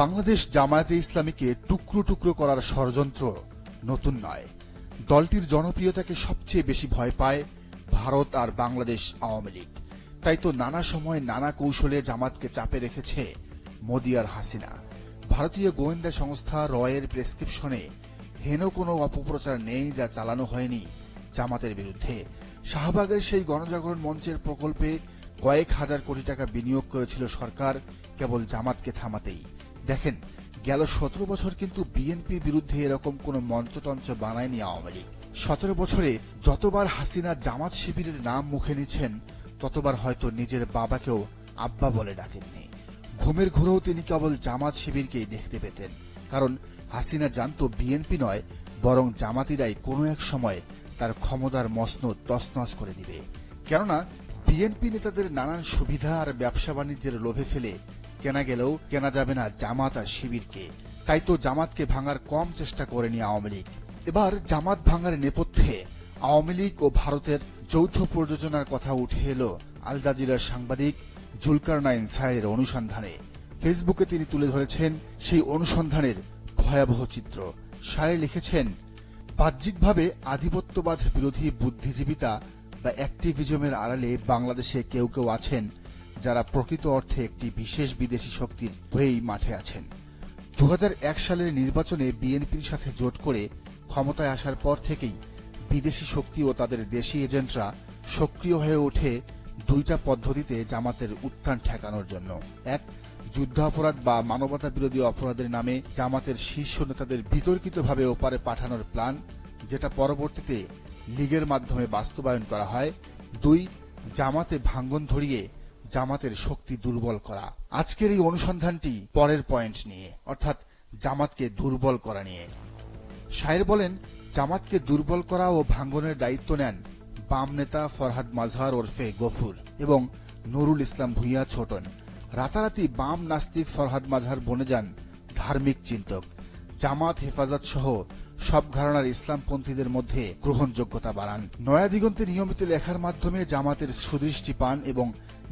বাংলাদেশ জামায়াতে ইসলামীকে টুকরো টুকরো করার ষড়যন্ত্র নতুন নয়। দলটির জনপ্রিয়তাকে সবচেয়ে বেশি ভয় পায় ভারত আর বাংলাদেশ আওয়ামী লীগ। তাই তো নানা সময় নানা কৌশলে জামাতকে চাপে রেখেছে মোদি আর হাসিনা। ভারতীয় গোয়েন্দা সংস্থা রয়ের প্রেসক্রিপশনে হেন কোনো অপপ্রচার নেই যা চালানো হয়নি জামাতের বিরুদ্ধে। শাহবাগের সেই গণজাগরণ মঞ্চের প্রকল্পে কয়েক হাজার কোটি টাকা বিনিয়োগ করেছিল সরকার, কেবল জামাতকে থামাতেই। দেখেন, গেল সতেরো বছর কিন্তু বিএনপির বিরুদ্ধে এরকম কোনো মঞ্চটঞ্চ বানায়নি আওয়ামী লীগ। সতেরো বছরে যতবার হাসিনা জামাত শিবিরের নাম মুখে নিচ্ছেন, ততবার হয়তো নিজের বাবাকেও আব্বা বলে ডাকেননি। ঘুমের ঘোরেও তিনি কেবল জামাত শিবিরকেই দেখতে পেতেন। কারণ হাসিনা জানতো বিএনপি নয়, বরং জামাতিরাই কোনো এক সময় তার ক্ষমতার মসনদ তছনছ করে দিবে। কেননা, বিএনপি নেতাদের নানান সুবিধা আর ব্যবসা বাণিজ্যের লোভে ফেলে কেনা গেলেও কেনা যাবে না জামাত আর শিবিরকে। তাই তো জামাতকে ভাঙার কম চেষ্টা করেনি আওয়ামী লীগ। এবার জামাত ভাঙার নেপথ্যে আওয়ামী লীগ ও ভারতের যৌথ প্রযোজনার কথা উঠে এলো আল জাজিরার সাংবাদিক জুলকার নাইন সায়ের অনুসন্ধানে। ফেসবুকে তিনি তুলে ধরেছেন সেই অনুসন্ধানের ভয়াবহ চিত্র। সায়ে লিখেছেন, বাহ্যিকভাবে আধিপত্যবাদ বিরোধী বুদ্ধিজীবিতা বা অ্যাক্টিভিজমের আড়ালে বাংলাদেশে কেউ কেউ আছেন যারা প্রকৃত অর্থে একটি বিশেষ বিদেশি শক্তির হয়েই মাঠে আছেন। দু হাজার এক সালের নির্বাচনে বিএনপির সাথে জোট করে ক্ষমতায় আসার পর থেকেই বিদেশি শক্তি ও তাদের দেশি এজেন্টরা সক্রিয় হয়ে ওঠে দুইটা পদ্ধতিতে জামাতের উত্থান ঠেকানোর জন্য। এক, যুদ্ধাপরাধ বা মানবতা বিরোধী অপরাধের নামে জামাতের শীর্ষ নেতাদের বিতর্কিতভাবে ওপারে পাঠানোর প্ল্যান, যেটা পরবর্তীতে লীগের মাধ্যমে বাস্তবায়ন করা হয়। দুই, জামাতে ভাঙ্গন ধরিয়ে জামাতের শক্তি দুর্বল করা। আজকের এই অনুসন্ধানটি পরের পয়েন্ট নিয়ে, অর্থাৎ জামাতকে দুর্বল করা নিয়ে। শায়ের বলেন, জামাতকে দুর্বল করা ও ভাঙ্গনের দায়িত্ব নেন বাম নেতা ফরহাদ মাজহার ওরফে গফুর এবং নুরুল ইসলাম ভুইয়া ছোটন। রাতারাতি বাম নাস্তিক ফরহাদ মাজহার বনে যান ধার্মিক চিন্তক। জামাত হেফাজত সহ সব ঘরানার ইসলামপন্থীদের মধ্যে গ্রহণযোগ্যতা বাড়ান। নয়া দিগন্তে নিয়মিত লেখার মাধ্যমে জামাতের সুদৃষ্টি পান এবং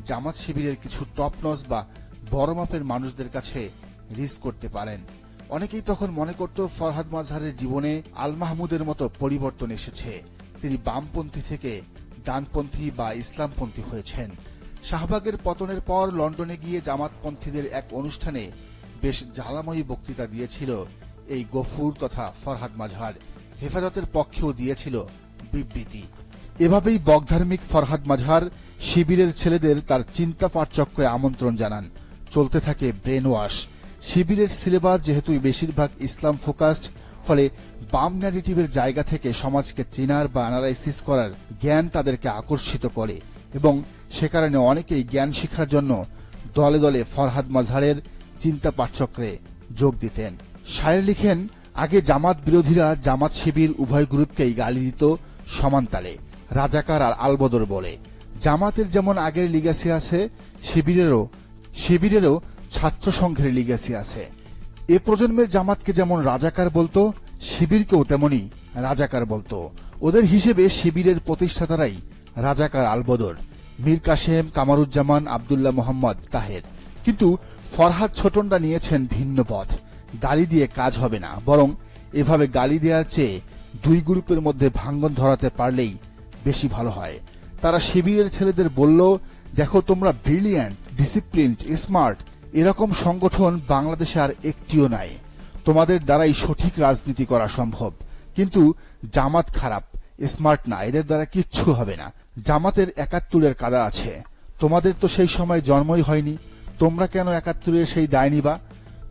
জামাত শিবিরের কিছু টপ টপনস বা বড় মাপের মানুষদের কাছে রিস করতে পারেন। অনেকেই তখন মনে করত ফরহাদ মাজহারের জীবনে আল মাহমুদের মতো পরিবর্তন এসেছে। তিনি বামপন্থী থেকে ডানপন্থী বা ইসলামপন্থী হয়েছেন। শাহবাগের পতনের পর লন্ডনে গিয়ে জামাতপন্থীদের এক অনুষ্ঠানে বেশ জ্বালাময়ী বক্তৃতা দিয়েছিল এই গফুর তথা ফরহাদ মাজহার। হেফাজতের পক্ষেও দিয়েছিল বিবৃতি। এভাবেই বগধার্মিক ফরহাদ মাজহার শিবিরের ছেলেদের তার চিন্তা পাঠচক্রে আমন্ত্রণ জানান। চলতে থাকে ব্রেন ওয়াশ শিবিরের সিলেবাস যেহেতু বেশিরভাগ ইসলাম ফোকাসড, ফলে বাম ন্যারেটিভের জায়গা থেকে সমাজকে চেনার বা অ্যানালাইসিস করার জ্ঞান তাদেরকে আকর্ষিত করে এবং সে কারণে অনেকেই জ্ঞান শিক্ষার জন্য দলে দলে ফরহাদ মাজহারের চিন্তা পাঠচক্রে যোগ দিতেন। শায়ের লিখেন, আগে জামাত বিরোধীরা জামাত শিবির উভয় গ্রুপকেই গালি দিত সমান তালে। রাজাকার আর আলবদর বলে। জামাতের যেমন আগের লিগাসি আছে, শিবিরেরও শিবিরেরও ছাত্র সংঘের লিগাসি আছে। এ প্রজন্মের জামাতকে যেমন রাজাকার বলতো, শিবিরকেও তেমনি রাজাকার বলতো। ওদের হিসেবে শিবিরের প্রতিষ্ঠাতারাই রাজাকার আলবদর। মীর কাসেম, কামারুজ্জামান, আবদুল্লাহ মোহাম্মদ তাহের। কিন্তু ফরহাদ ছোটনরা নিয়েছেন ভিন্ন পথ। গালি দিয়ে কাজ হবে না, বরং এভাবে গালি দেওয়ার চেয়ে দুই গ্রুপের মধ্যে ভাঙ্গন ধরাতে পারলেই বেশি ভালো হয়। তারা শিবিরের ছেলেদের বলল, দেখো তোমরা ব্রিলিয়ান্ট, ডিসিপ্লিনড, স্মার্ট, এরকম সংগঠন বাংলাদেশে আর একটিও নাই। তোমাদের দ্বারাই সঠিক রাজনীতি করা সম্ভব। কিন্তু জামাত খারাপ, স্মার্ট না, এদের দ্বারা কিচ্ছু হবে না। জামাতের একাত্তরের কাদা আছে। তোমাদের তো সেই সময় জন্মই হয়নি। তোমরা কেন একাত্তরের সেই দায় নিবা?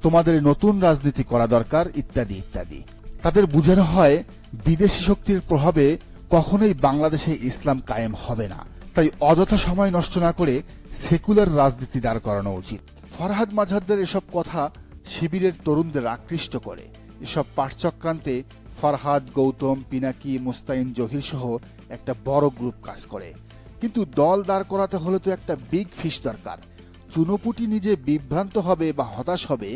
তোমাদের নতুন রাজনীতি করা দরকার, ইত্যাদি ইত্যাদি। তাদের বুঝানো হয়, বিদেশি শক্তির প্রভাবে কখনোই বাংলাদেশে ইসলাম কায়েম হবে না। তাই অযথা সময় নষ্ট না করে সেকুলার রাজনীতি দাঁড় করানো উচিত। ফরহাদ মাঝারদের এসব কথা শিবিরের তরুণদের আকৃষ্ট করে। এসব পাঠচক্রান্তে ফরহাদ, গৌতম, পিনাকি, মুস্তাইন জহির সহ একটা বড় গ্রুপ কাজ করে। কিন্তু দল দাঁড় করাতে হলে তো একটা বিগ ফিশ দরকার। চুনোপুটি নিজে বিভ্রান্ত হবে বা হতাশ হবে,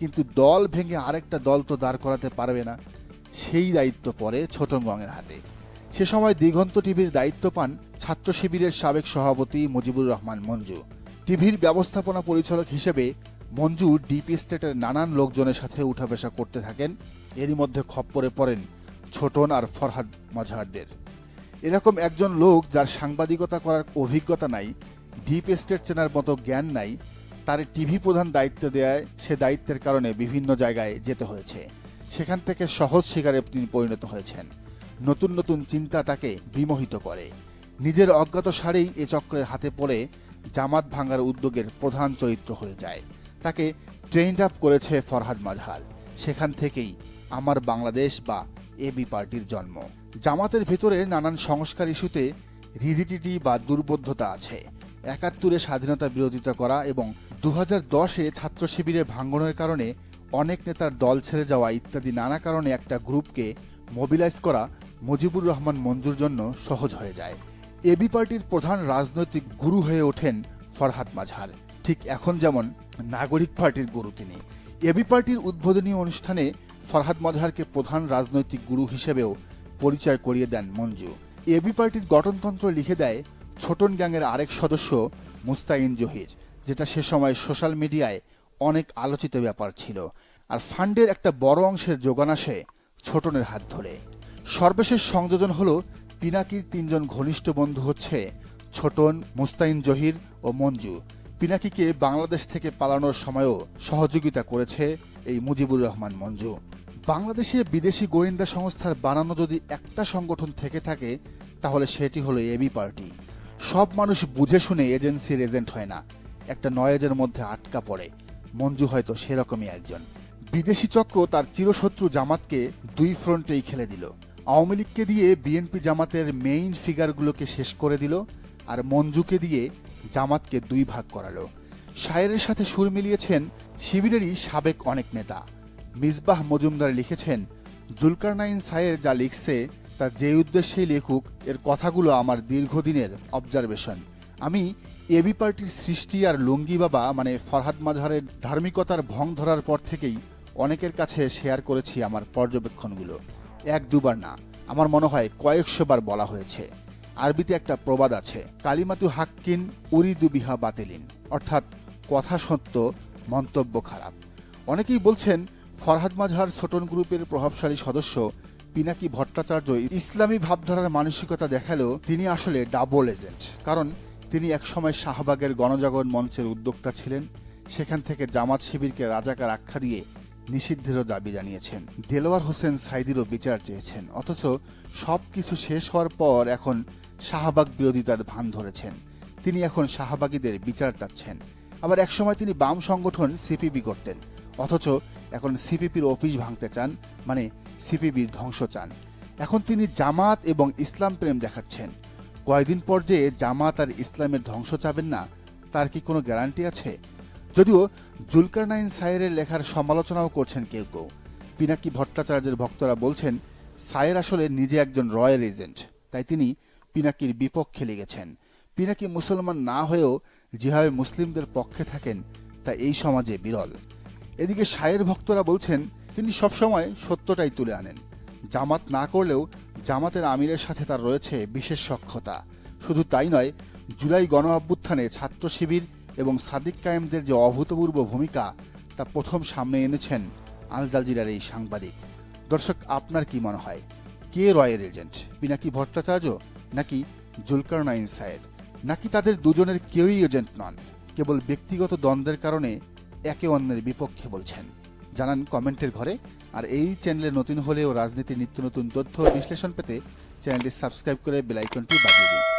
কিন্তু দল ভেঙে আরেকটা দল তো দাঁড় করাতে পারবে না। সেই দায়িত্ব পড়ে ছোটনগঙের হাতে। সে সময় দিগন্ত টিভির দায়িত্ব পান ছাত্র শিবিরের সাবেক সভাপতি মুজিবুর রহমান মঞ্জু। টিভির ব্যবস্থাপনা পরিচালক হিসেবে মঞ্জু ডিপ স্টেটের নানান লোকজনের সাথে উঠাবেশা করতে থাকেন। এরই মধ্যে খপ্পরে পড়েন ছোটন আর ফরহাদ মজহারদের। এরকম একজন লোক যার সাংবাদিকতা করার অভিজ্ঞতা নাই, ডিপ স্টেট চেনার মতো জ্ঞান নাই, তার টিভি প্রধান দায়িত্ব দেয় সে দায়িত্বের কারণে বিভিন্ন জায়গায় যেতে হয়েছে। সেখান থেকে সহজ শিকারে তিনি পরিণত হয়েছেন। নতুন নতুন চিন্তা তাকে বিমোহিত করে। নিজের অজ্ঞাত সারেই এ চক্রের হাতে পড়ে জামাত ভাঙার উদ্যোগের প্রধান চরিত্র হয়ে যায়। তাকে ট্রেন্ড আপ করেছে ফরহাদ মাজহার সেখান থেকেই আমার বাংলাদেশ বা এবি পার্টির জন্ম। জামাতের ভেতরে নানান সংস্কার ইস্যুতে রিজিডিটি বা দুর্বোধ্যতা আছে। একাত্তরে স্বাধীনতা বিরোধিতা করা এবং দু হাজার দশে ছাত্র শিবিরের ভাঙ্গনের কারণে অনেক নেতার দল ছেড়ে যাওয়া ইত্যাদি নানা কারণে একটা গ্রুপকে মোবিলাইজ করা মুজিবুর রহমান মঞ্জুর জন্য সহজ হয়ে যায়। এবি পার্টির প্রধান রাজনৈতিক গুরু হয়ে ওঠেন ফরহাদ মাঝহার ঠিক এখন যেমন নাগরিক পার্টির গুরু তিনি। এবি পার্টির উদ্বোধনী অনুষ্ঠানে ফরহাদ মজহারকে প্রধান রাজনৈতিক গুরু হিসেবেও পরিচয় করিয়ে দেন মঞ্জু। এবি পার্টির গঠনতন্ত্র লিখে দেয়, ছোটন গ্যাংয়ের আরেক সদস্য মুস্তাইন জহির, যেটা সে সময় সোশ্যাল মিডিয়ায় অনেক আলোচিত ব্যাপার ছিল। আর ফান্ডের একটা বড় অংশের যোগান আসে ছোটনের হাত ধরে। সর্বশেষ সংযোজন হল পিনাকির তিনজন ঘনিষ্ঠ বন্ধু হচ্ছে ছোটন, মুস্তাইন জহির ও মঞ্জু। পিনাকিকে বাংলাদেশ থেকে পালানোর সময়ও সহযোগিতা করেছে এই মুজিবুর রহমান মঞ্জু। বাংলাদেশে বিদেশি গোয়েন্দা সংস্থার বানানো যদি একটা সংগঠন থেকে থাকে, তাহলে সেটি হলো এবি পার্টি। সব মানুষ বুঝে শুনে এজেন্সির এজেন্ট হয় না। একটা নয়েজের মধ্যে আটকা পড়ে। মঞ্জু হয়তো সেরকমই একজন। বিদেশি চক্র তার চিরশত্রু জামাতকে দুই ফ্রন্টেই খেলে দিল। আওয়ামী লীগকে দিয়ে বিএনপি জামাতের মেইন ফিগারগুলোকে শেষ করে দিল আর মঞ্জুকে দিয়ে জামাতকে দুই ভাগ করালো। শায়েরের সাথে সুর মিলিয়েছেন শিবিরেরই সাবেক অনেক নেতা। মিসবাহ মজুমদার লিখেছেন, জুলকারনাইন সায়ের যা লিখছে, তা যে উদ্দেশ্যেই লেখুক, এর কথাগুলো আমার দীর্ঘদিনের অবজারভেশন আমি এবি পার্টির সৃষ্টি আর লুঙ্গি বাবা মানে ফরহাদ মাঝহারের ধার্মিকতার ভং ধরার পর থেকেই অনেকের কাছে শেয়ার করেছি আমার পর্যবেক্ষণগুলো। এক দুবার না, আমার মনে হয় কয়েকশো বার বলা হয়েছে। আরবিতে একটা প্রবাদ আছে, কালিমাতু হাক্কিন উরিদু বিহা বাতিলিন, অর্থাৎ কথা সত্য, মন্তব্য খারাপ। অনেকেই বলছেন, ফরহাদ মাঝহার ছোটন গ্রুপের প্রভাবশালী সদস্য পিনাকি ভট্টাচার্য ইসলামী ভাবধারার মানসিকতা দেখালেও তিনি আসলে ডাবল এজেন্ট কারণ তিনি একসময় শাহবাগের গণজাগরণ মঞ্চের উদ্যোক্তা ছিলেন। সেখান থেকে জামাত শিবিরকে রাজাকার আখ্যা দিয়ে নিষিদ্ধেরও দাবি জানিয়েছেন। দেলোয়ার হোসেন সাইদিরও বিচার চেয়েছেন, অথচ সবকিছু শেষ হওয়ার পর এখন শাহবাগ বিরোধিতার ভান ধরেছেন। তিনি এখন শাহবাগীদের বিচার চাচ্ছেন। আবার একসময় তিনি বাম সংগঠন সিপিবি করতেন, অথচ এখন সিপিপির অফিস ভাঙতে চান মানে সিপিবির ধ্বংস চান। এখন তিনি জামাত এবং ইসলাম প্রেম দেখাচ্ছেন। কয়দিন পর যে জামাত আর ইসলামের ধ্বংস চাবেন না, তার কি কোনো গ্যারান্টি আছে? যদিও জুলকারনাইন সায়েরের লেখার সমালোচনাও করছেন কেউ কেউ। পিনাকি ভট্টাচার্যের ভক্তরা বলছেন সায়ের আসলে নিজে একজন রয়্যাল এজেন্ট, তাই তিনি পিনাকির বিপক্ষে লেগেছেন। পিনাকি মুসলমান না হয়েও যেভাবে মুসলিমদের পক্ষে থাকেন, তা এই সমাজে বিরল। এদিকে সায়ের ভক্তরা বলছেন, তিনি সবসময় সত্যটাই তুলে আনেন। জামাত না করলেও জামাতের আমিরের সাথে তার রয়েছে বিশেষ সক্ষতা শুধু তাই নয়, জুলাই গণ অভ্যুত্থানে ছাত্র শিবির সাদিক কায়েমদের যে অভূতপূর্ব ভূমিকা, তা প্রথম সামনে এনেছেন আল জাজিরার এই সাংবাদিক। দর্শক, আপনার কি মনে হয়? কে রয়ের এজেন্ট? পিনাকি ভট্টাচার্য, নাকি জুলকার নাইন সায়ের নাকি তাদের দুজনের কেউই এজেন্ট নন? কেবল ব্যক্তিগত দ্বন্দ্বের কারণে একে অন্যের বিপক্ষে বলছেন। জানান কমেন্টের ঘরে। আর এই চ্যানেলে নতুন হলেও রাজনীতির নিত্য নতুন তথ্য বিশ্লেষণ পেতে চ্যানেলটি সাবস্ক্রাইব করে বেলাইকনটি বাজিয়ে দিন।